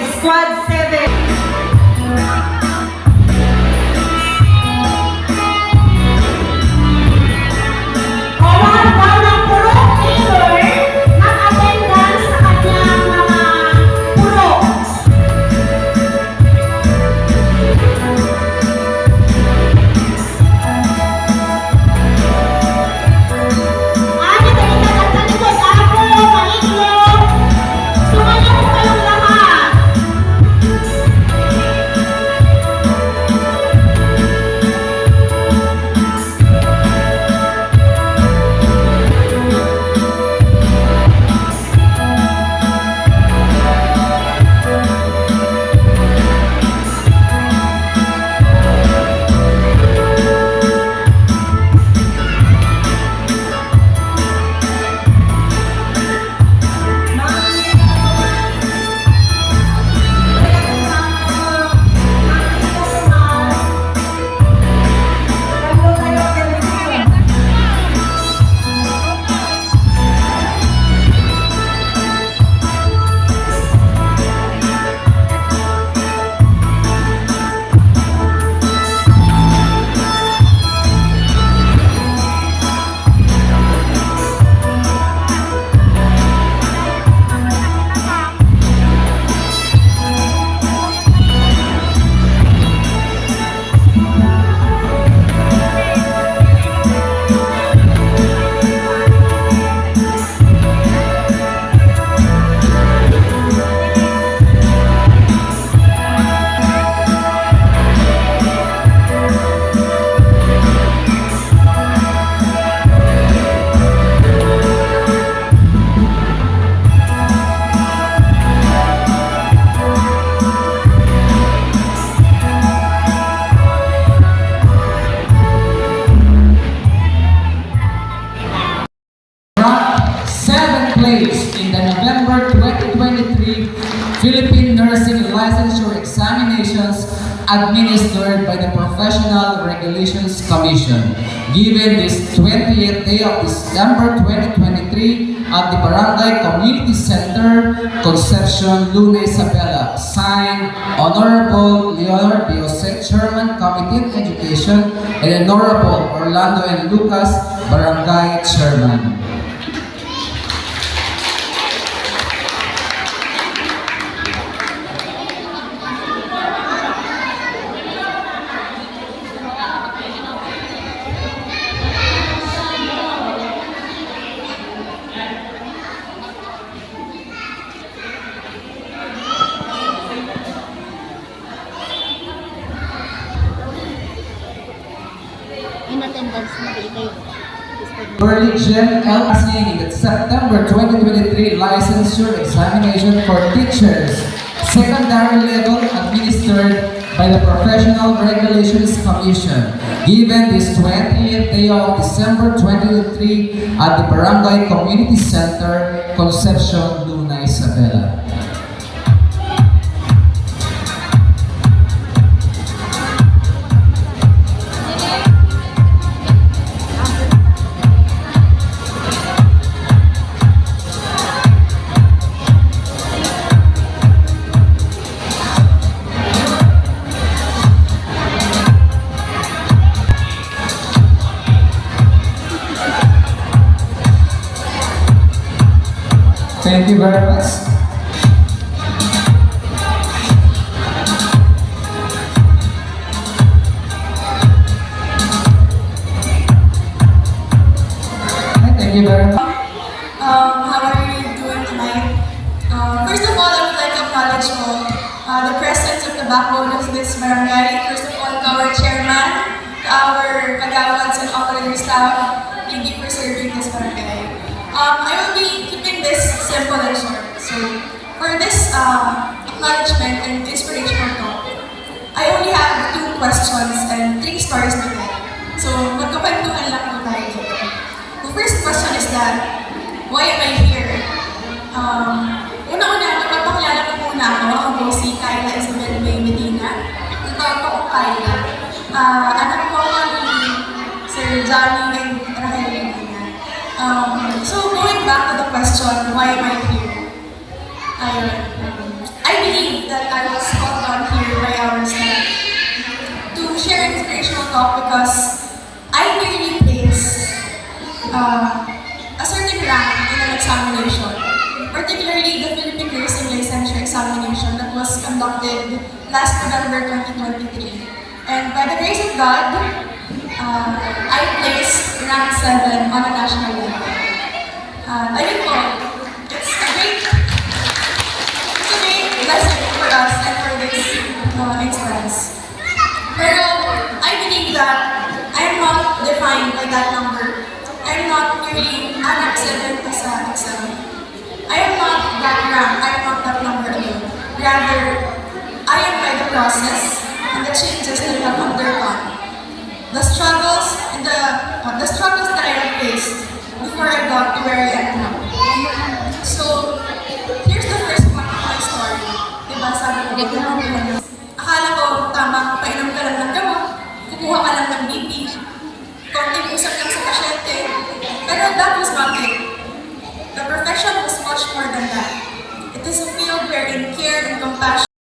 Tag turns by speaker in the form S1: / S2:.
S1: Squad 7.
S2: Licensure Examinations administered by the Professional Regulations Commission. Given this 28th day of December 2023 at the Barangay Community Center, Concepcion, Luna Isabela. Signed, Honorable Leonard Diose, Chairman, Committee on Education, and Honorable Orlando and Lucas, Barangay Chairman. L. Singing that September 2023 licensure examination for teachers, secondary level administered by the Professional Regulations Commission. Given this 20th day of December 2023 at the Barangay Community Center, Concepcion, Luna, Isabela. Thank you very much. Thank you very much.
S3: Um, how are you doing tonight? Um, first of all, I would like to acknowledge uh, the presence of the backbone of this barangay. First of all, to our chairman, to our kagawans and operator staff. Thank you for serving this barangay. Um, I will be this simple and short. So, for this uh, acknowledgement and inspirational talk. I only have two questions and three stories to tell. So, magkakwentuhan lang po tayo dito. The first question is that, why am I here? Um, una-una, magpapakilala ko muna ako. Ako po si Kyla Isabel May Medina. Tawag ko kong Kyla. Ah, anak ko ako ni Sir Johnny and Rahel Medina. Um, so, back to the question, why am I here? Ayun. um, I believe that I was called on here by our staff to share inspirational talk because I nearly placed uh, a certain rank in an examination, particularly the Philippine Nursing Licensure Examination that was conducted last November 2023. And by the grace of God, uh, I placed rank 7 on a national level. Uh, ayun po, it's a great, great blessing for us and for this uh. Pero I believe that I am not defined by that number. I am not merely an accident sa exam. I am not that rank. I am not that number alone. Rather, I am by the process and the changes that I have undergone. It is a field wherein care and compassion